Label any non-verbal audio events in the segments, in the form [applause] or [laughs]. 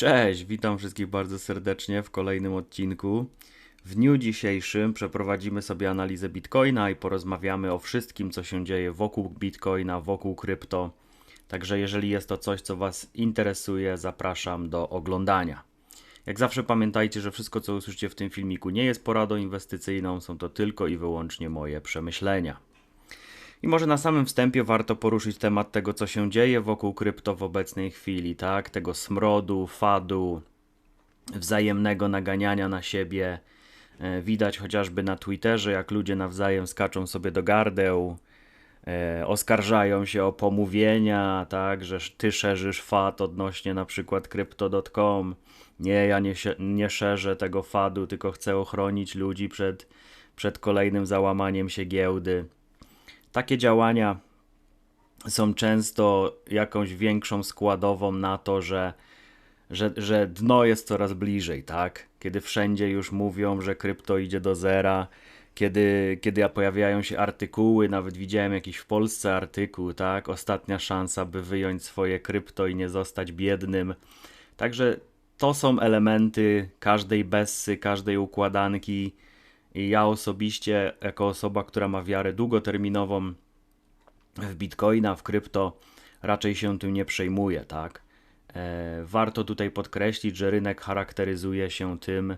Cześć, witam wszystkich bardzo serdecznie w kolejnym odcinku. W dniu dzisiejszym przeprowadzimy sobie analizę Bitcoina i porozmawiamy o wszystkim, co się dzieje wokół Bitcoina, wokół krypto. Także jeżeli jest to coś, co Was interesuje, zapraszam do oglądania. Jak zawsze pamiętajcie, że wszystko, co usłyszycie w tym filmiku, nie jest poradą inwestycyjną, są to tylko i wyłącznie moje przemyślenia. I może na samym wstępie warto poruszyć temat tego, co się dzieje wokół krypto w obecnej chwili, tak? Tego smrodu, fadu, wzajemnego naganiania na siebie. E, widać chociażby na Twitterze, jak ludzie nawzajem skaczą sobie do gardeł, e, oskarżają się o pomówienia, tak, że ty szerzysz fad odnośnie na przykład crypto.com. Nie, ja nie, nie szerzę tego fadu, tylko chcę ochronić ludzi przed, przed kolejnym załamaniem się giełdy. Takie działania są często jakąś większą składową na to, że, że, że dno jest coraz bliżej, tak? Kiedy wszędzie już mówią, że krypto idzie do zera, kiedy, kiedy pojawiają się artykuły, nawet widziałem jakiś w Polsce artykuł, tak? Ostatnia szansa, by wyjąć swoje krypto i nie zostać biednym. Także to są elementy każdej bessy, każdej układanki i ja osobiście, jako osoba, która ma wiarę długoterminową w bitcoina, w krypto, raczej się tym nie przejmuję, tak? E, warto tutaj podkreślić, że rynek charakteryzuje się tym,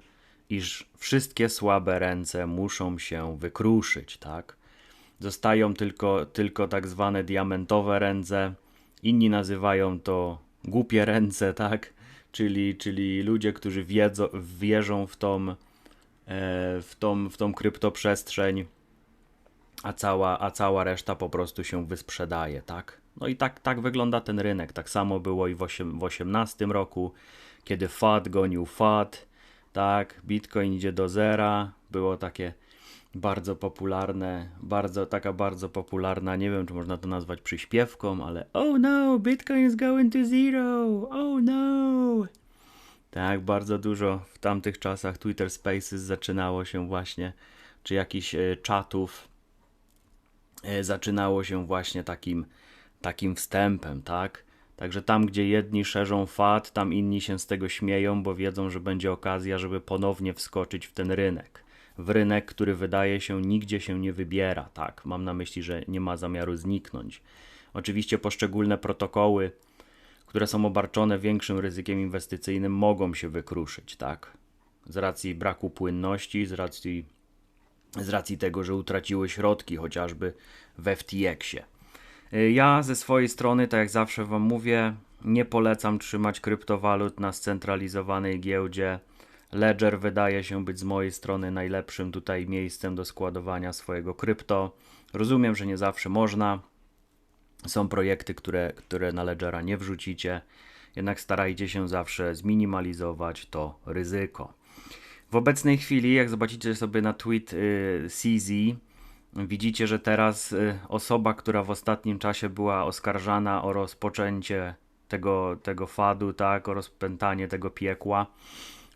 iż wszystkie słabe ręce muszą się wykruszyć, tak? Zostają tylko, tylko tak zwane diamentowe ręce, inni nazywają to głupie ręce, tak? Czyli, czyli ludzie, którzy wiedzą, wierzą w tą w tą, w tą kryptoprzestrzeń, a cała, a cała reszta po prostu się wysprzedaje, tak? No i tak, tak wygląda ten rynek. Tak samo było i w, 8, w 18 roku, kiedy FAT gonił FAT, tak? Bitcoin idzie do zera. Było takie bardzo popularne, bardzo, taka bardzo popularna, nie wiem czy można to nazwać przyśpiewką, ale oh no, Bitcoin is going to zero, oh no. Tak, bardzo dużo w tamtych czasach Twitter Spaces zaczynało się właśnie, czy jakichś e, czatów e, zaczynało się właśnie takim, takim wstępem, tak? Także tam, gdzie jedni szerzą fat, tam inni się z tego śmieją, bo wiedzą, że będzie okazja, żeby ponownie wskoczyć w ten rynek. W rynek, który wydaje się nigdzie się nie wybiera, tak? Mam na myśli, że nie ma zamiaru zniknąć. Oczywiście poszczególne protokoły które są obarczone większym ryzykiem inwestycyjnym, mogą się wykruszyć, tak? Z racji braku płynności, z racji, z racji tego, że utraciły środki, chociażby w FTX-ie. Y, ja ze swojej strony, tak jak zawsze Wam mówię, nie polecam trzymać kryptowalut na scentralizowanej giełdzie. Ledger wydaje się być z mojej strony najlepszym tutaj miejscem do składowania swojego krypto. Rozumiem, że nie zawsze można, są projekty, które, które na Ledgera nie wrzucicie, jednak starajcie się zawsze zminimalizować to ryzyko. W obecnej chwili, jak zobaczycie sobie na tweet y, CZ, widzicie, że teraz y, osoba, która w ostatnim czasie była oskarżana o rozpoczęcie tego, tego fadu, tak, o rozpętanie tego piekła,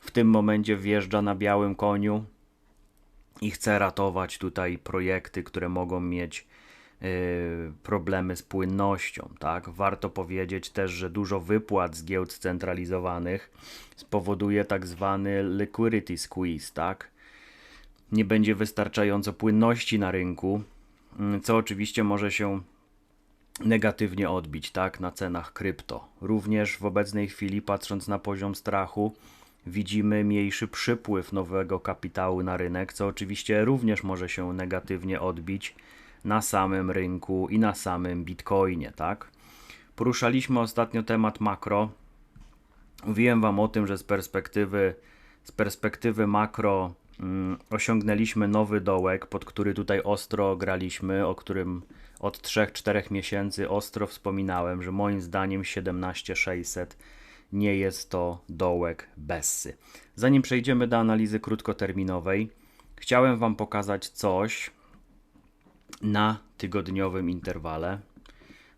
w tym momencie wjeżdża na białym koniu i chce ratować tutaj projekty, które mogą mieć problemy z płynnością. Tak? Warto powiedzieć też, że dużo wypłat z giełd scentralizowanych spowoduje tak zwany liquidity squeeze. Tak? Nie będzie wystarczająco płynności na rynku, mm, co oczywiście może się negatywnie odbić tak, na cenach krypto. Również w obecnej chwili, patrząc na poziom strachu, widzimy mniejszy przypływ nowego kapitału na rynek, co oczywiście również może się negatywnie odbić na samym rynku i na samym Bitcoinie, tak? Poruszaliśmy ostatnio temat makro. Mówiłem Wam o tym, że z perspektywy, z perspektywy makro mm, osiągnęliśmy nowy dołek, pod który tutaj ostro graliśmy, o którym od 3-4 miesięcy ostro wspominałem, że moim zdaniem 17600 nie jest to dołek Bessy. Zanim przejdziemy do analizy krótkoterminowej, chciałem Wam pokazać coś, na tygodniowym interwale.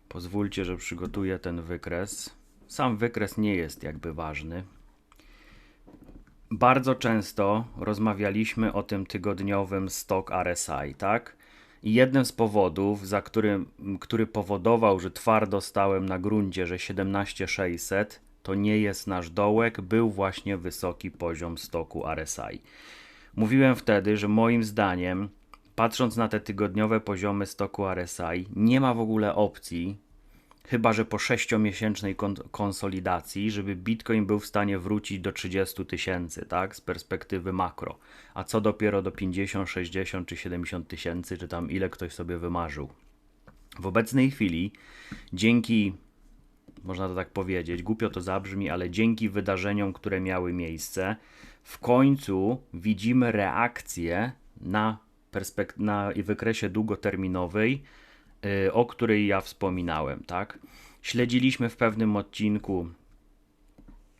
Pozwólcie, że przygotuję ten wykres. Sam wykres nie jest jakby ważny. Bardzo często rozmawialiśmy o tym tygodniowym stok RSI, tak? I jednym z powodów, za którym, który powodował, że twardo stałem na gruncie, że 17600 to nie jest nasz dołek, był właśnie wysoki poziom stoku RSI. Mówiłem wtedy, że moim zdaniem, patrząc na te tygodniowe poziomy stoku RSI, nie ma w ogóle opcji, chyba że po 6-miesięcznej konsolidacji, żeby Bitcoin był w stanie wrócić do 30 tysięcy, tak, z perspektywy makro. A co dopiero do 50, 60 czy 70 tysięcy, czy tam ile ktoś sobie wymarzył. W obecnej chwili, dzięki, można to tak powiedzieć, głupio to zabrzmi, ale dzięki wydarzeniom, które miały miejsce, w końcu widzimy reakcję na, perspek- na wykresie długoterminowej, yy, o której ja wspominałem, tak? Śledziliśmy w pewnym odcinku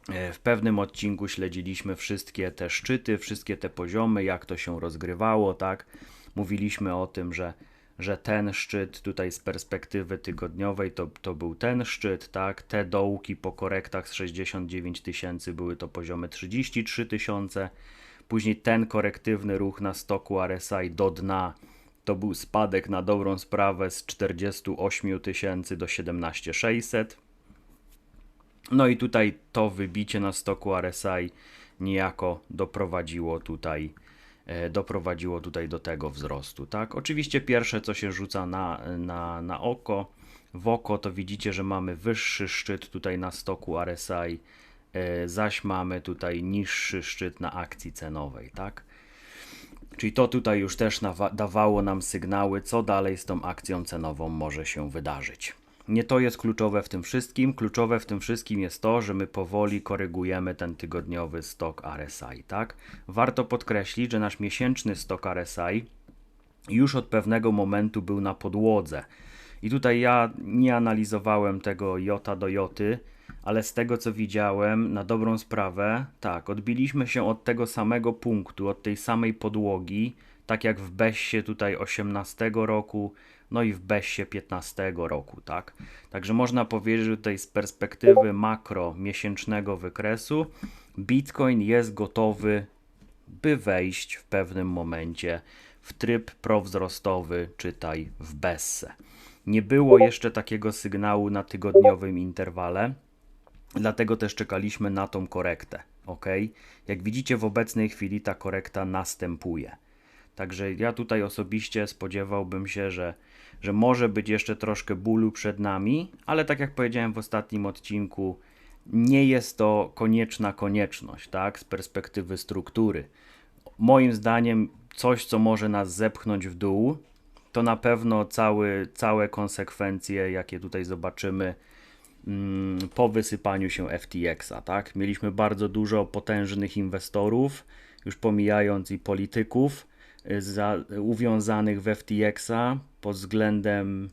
y, w pewnym odcinku śledziliśmy wszystkie te szczyty, wszystkie te poziomy, jak to się rozgrywało, tak? Mówiliśmy o tym, że że ten szczyt tutaj z perspektywy tygodniowej to, to był ten szczyt, tak? Te dołki po korektach z 69 tysięcy były to poziomy 33 tysiące. Później ten korektywny ruch na stoku RSI do dna to był spadek na dobrą sprawę z 48 tysięcy do 17600. No i tutaj to wybicie na stoku RSI niejako doprowadziło tutaj E, doprowadziło tutaj do tego wzrostu. Tak? Oczywiście pierwsze, co się rzuca na, na, na oko, w oko, to widzicie, że mamy wyższy szczyt tutaj na stoku RSI, zaś mamy tutaj niższy szczyt na akcji cenowej. Tak? Czyli to tutaj już też dawało nam sygnały, co dalej z tą akcją cenową może się wydarzyć. Nie to jest kluczowe w tym wszystkim. Kluczowe w tym wszystkim jest to, że my powoli korygujemy ten tygodniowy stok RSI, tak? Warto podkreślić, że nasz miesięczny stok RSI już od pewnego momentu był na podłodze. I tutaj ja nie analizowałem tego jota do joty, ale z tego co widziałem, na dobrą sprawę, tak, odbiliśmy się od tego samego punktu, od tej samej podłogi, tak jak w Bessie tutaj 18 roku, no i w Bessie 15 roku, tak? Także można powiedzieć, że tutaj z perspektywy makro miesięcznego wykresu Bitcoin jest gotowy, by wejść w pewnym momencie w tryb prowzrostowy, czytaj w Besse. Nie było jeszcze takiego sygnału na tygodniowym interwale, dlatego też czekaliśmy na tą korektę. Ok? Jak widzicie, w obecnej chwili ta korekta następuje. Także ja tutaj osobiście spodziewałbym się, że że może być jeszcze troszkę bólu przed nami, ale tak jak powiedziałem w ostatnim odcinku, nie jest to konieczna konieczność, tak, z perspektywy struktury. Moim zdaniem, coś, co może nas zepchnąć w dół, to na pewno cały, całe konsekwencje, jakie tutaj zobaczymy po wysypaniu się FTX-a. Tak? Mieliśmy bardzo dużo potężnych inwestorów, już pomijając i polityków, za, uwiązanych w FTX-a pod względem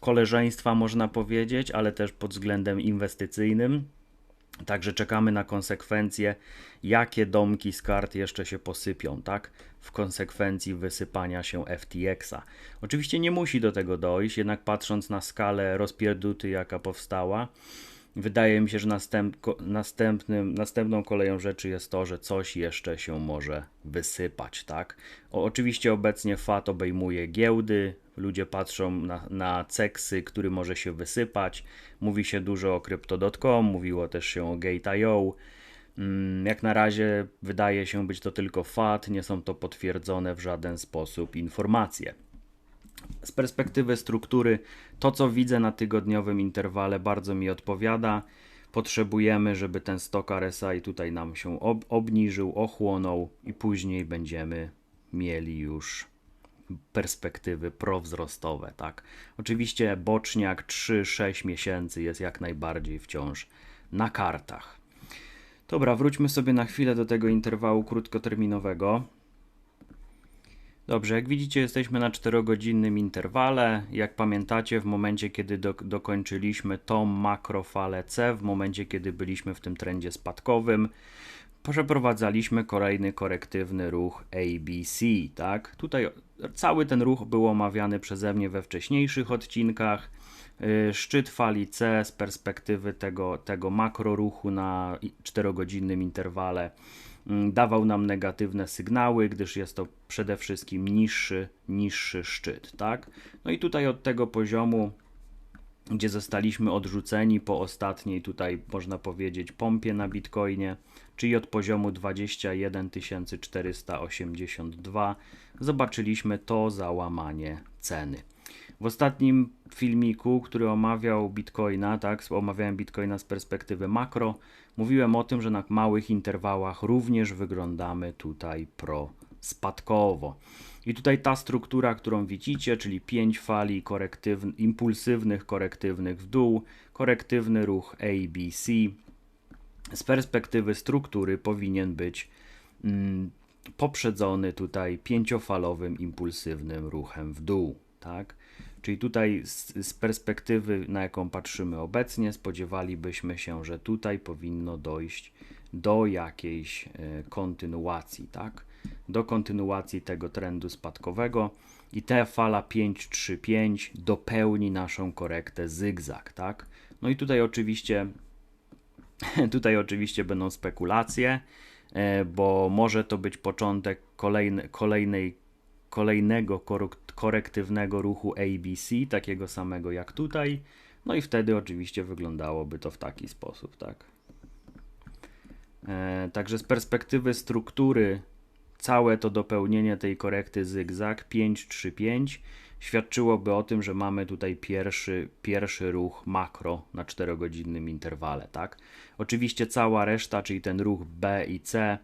koleżeństwa, można powiedzieć, ale też pod względem inwestycyjnym. Także czekamy na konsekwencje, jakie domki z kart jeszcze się posypią, tak? W konsekwencji wysypania się FTX-a. Oczywiście nie musi do tego dojść, jednak patrząc na skalę rozpierduty, jaka powstała, wydaje mi się, że następ, następnym, następną koleją rzeczy jest to, że coś jeszcze się może wysypać, tak? O, oczywiście obecnie FAT obejmuje giełdy, ludzie patrzą na, na ceksy, który może się wysypać. Mówi się dużo o Crypto.com, mówiło też się o Gate.io. Mm, jak na razie wydaje się być to tylko FAT, nie są to potwierdzone w żaden sposób informacje. Z perspektywy struktury, to co widzę na tygodniowym interwale bardzo mi odpowiada. Potrzebujemy, żeby ten stok RSI tutaj nam się ob obniżył, ochłonął i później będziemy mieli już perspektywy prowzrostowe, tak? Oczywiście boczniak 3-6 miesięcy jest jak najbardziej wciąż na kartach. Dobra, wróćmy sobie na chwilę do tego interwału krótkoterminowego. Dobrze, jak widzicie, jesteśmy na 4-godzinnym interwale. Jak pamiętacie, w momencie, kiedy do, dokończyliśmy tą makrofalę C, w momencie, kiedy byliśmy w tym trendzie spadkowym, przeprowadzaliśmy kolejny korektywny ruch ABC, tak? Tutaj cały ten ruch był omawiany przeze mnie we wcześniejszych odcinkach. Y, szczyt fali C z perspektywy tego, tego makroruchu na 4-godzinnym interwale Mm, dawał nam negatywne sygnały, gdyż jest to przede wszystkim niższy, niższy szczyt, tak? No i tutaj od tego poziomu gdzie zostaliśmy odrzuceni po ostatniej tutaj można powiedzieć pompie na Bitcoinie, czyli od poziomu 21 482 zobaczyliśmy to załamanie ceny. W ostatnim filmiku, który omawiał Bitcoina, tak, omawiałem Bitcoina z perspektywy makro, mówiłem o tym, że na małych interwałach również wyglądamy tutaj pro spadkowo. I tutaj ta struktura, którą widzicie, czyli 5 fali korektyw, impulsywnych, korektywnych w dół, korektywny ruch ABC, z perspektywy struktury powinien być mm, poprzedzony tutaj pięciofalowym impulsywnym ruchem w dół, tak? Czyli tutaj z, z, perspektywy, na jaką patrzymy obecnie, spodziewalibyśmy się, że tutaj powinno dojść do jakiejś e, kontynuacji, tak? Do kontynuacji tego trendu spadkowego i ta fala 535 dopełni naszą korektę zygzak, tak? No i tutaj oczywiście [laughs] tutaj oczywiście będą spekulacje, e, bo może to być początek kolejny, kolejnej kolejnego korektywnego ruchu ABC, takiego samego jak tutaj. No i wtedy oczywiście wyglądałoby to w taki sposób, tak. E, także z perspektywy struktury całe to dopełnienie tej korekty zygzak 5-3-5 świadczyłoby o tym, że mamy tutaj pierwszy, pierwszy ruch makro na 4-godzinnym interwale, tak? Oczywiście cała reszta, czyli ten ruch B i C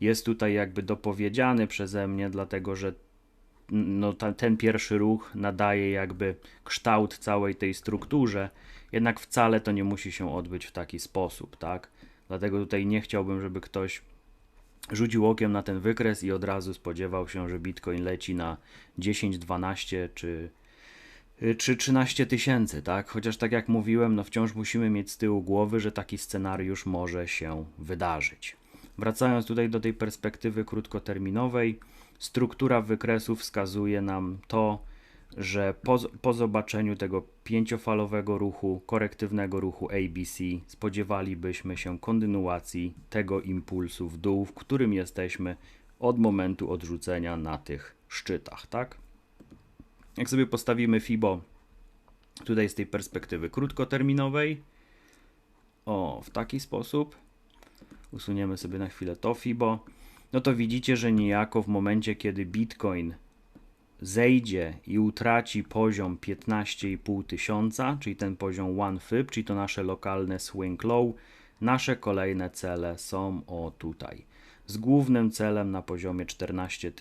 jest tutaj jakby dopowiedziany przeze mnie, dlatego że no, ta, ten pierwszy ruch nadaje jakby kształt całej tej strukturze, jednak wcale to nie musi się odbyć w taki sposób, tak? Dlatego tutaj nie chciałbym, żeby ktoś rzucił okiem na ten wykres i od razu spodziewał się, że Bitcoin leci na 10, 12 czy, czy 13 tysięcy, tak? Chociaż tak jak mówiłem, no wciąż musimy mieć z tyłu głowy, że taki scenariusz może się wydarzyć. Wracając tutaj do tej perspektywy krótkoterminowej, struktura wykresu wskazuje nam to, że po, po zobaczeniu tego pięciofalowego ruchu, korektywnego ruchu ABC, spodziewalibyśmy się kontynuacji tego impulsu w dół, w którym jesteśmy od momentu odrzucenia na tych szczytach, tak? Jak sobie postawimy FIBO tutaj z tej perspektywy krótkoterminowej, o, w taki sposób, usuniemy sobie na chwilę to FIBO, no to widzicie, że niejako w momencie, kiedy Bitcoin zejdzie i utraci poziom 15,5 tysiąca, czyli ten poziom one fib, czyli to nasze lokalne swing low, nasze kolejne cele są o tutaj. Z głównym celem na poziomie 14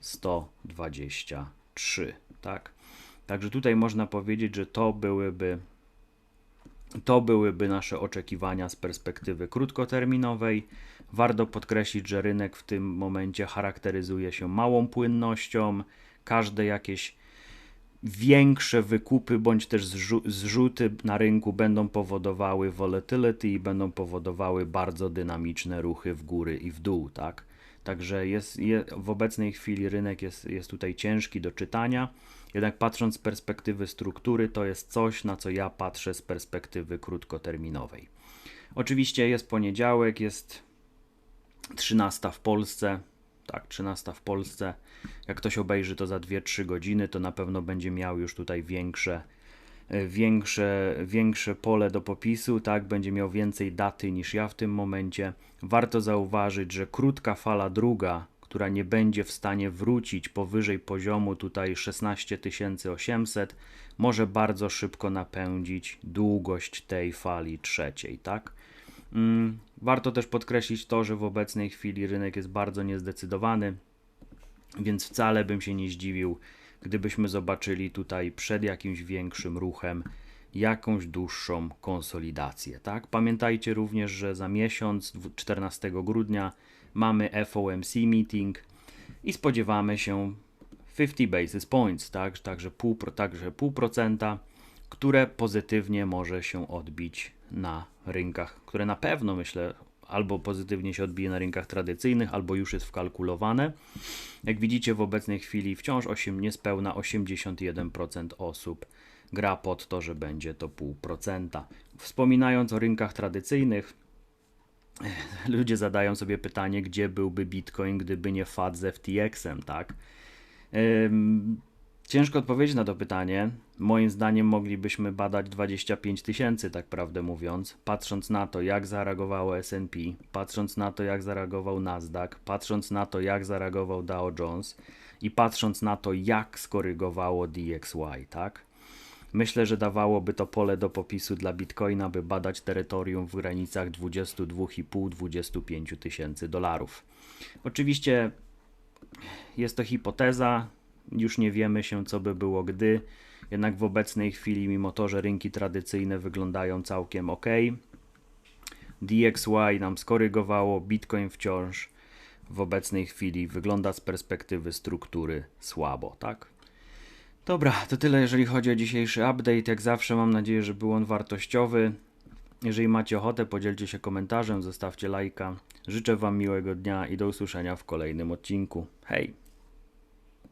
123, tak? Także tutaj można powiedzieć, że to byłyby to byłyby nasze oczekiwania z perspektywy krótkoterminowej. Warto podkreślić, że rynek w tym momencie charakteryzuje się małą płynnością. Każde jakieś większe wykupy bądź też zrzuty na rynku będą powodowały volatility i będą powodowały bardzo dynamiczne ruchy w góry i w dół, tak? Także jest, w obecnej chwili rynek jest, jest tutaj ciężki do czytania, jednak patrząc z perspektywy struktury, to jest coś, na co ja patrzę z perspektywy krótkoterminowej. Oczywiście jest poniedziałek, jest 13 w Polsce. Tak, 13 w Polsce. Jak ktoś obejrzy to za 2-3 godziny, to na pewno będzie miał już tutaj większe, e, większe, większe pole do popisu, tak, będzie miał więcej daty niż ja w tym momencie. Warto zauważyć, że krótka fala druga, która nie będzie w stanie wrócić powyżej poziomu tutaj 16800, może bardzo szybko napędzić długość tej fali trzeciej, tak? Mm, warto też podkreślić to, że w obecnej chwili rynek jest bardzo niezdecydowany, więc wcale bym się nie zdziwił, gdybyśmy zobaczyli tutaj przed jakimś większym ruchem jakąś dłuższą konsolidację. Tak? Pamiętajcie również, że za miesiąc, 14 grudnia, mamy FOMC meeting i spodziewamy się 50 basis points, tak? także, pół, także pół procenta, które pozytywnie może się odbić na rynkach, które na pewno myślę albo pozytywnie się odbije na rynkach tradycyjnych, albo już jest wkalkulowane. Jak widzicie, w obecnej chwili wciąż 8, niespełna 81% osób gra pod to, że będzie to 0,5%. Wspominając o rynkach tradycyjnych, [laughs] ludzie zadają sobie pytanie, gdzie byłby Bitcoin, gdyby nie FAD z FTX-em, tak? Ciężko odpowiedzieć na to pytanie. Moim zdaniem moglibyśmy badać 25 tysięcy, tak prawdę mówiąc, patrząc na to, jak zareagowało SP, patrząc na to, jak zareagował Nasdaq, patrząc na to, jak zareagował Dow Jones i patrząc na to, jak skorygowało DXY, tak? Myślę, że dawałoby to pole do popisu dla Bitcoina, by badać terytorium w granicach 22,5-25 tysięcy dolarów. Oczywiście jest to hipoteza, już nie wiemy się, co by było gdy. Jednak w obecnej chwili, mimo to, że rynki tradycyjne wyglądają całkiem ok, DXY nam skorygowało, Bitcoin wciąż w obecnej chwili wygląda z perspektywy struktury słabo, tak? Dobra, to tyle jeżeli chodzi o dzisiejszy update. Jak zawsze mam nadzieję, że był on wartościowy. Jeżeli macie ochotę, podzielcie się komentarzem, zostawcie lajka. Życzę Wam miłego dnia i do usłyszenia w kolejnym odcinku. Hej!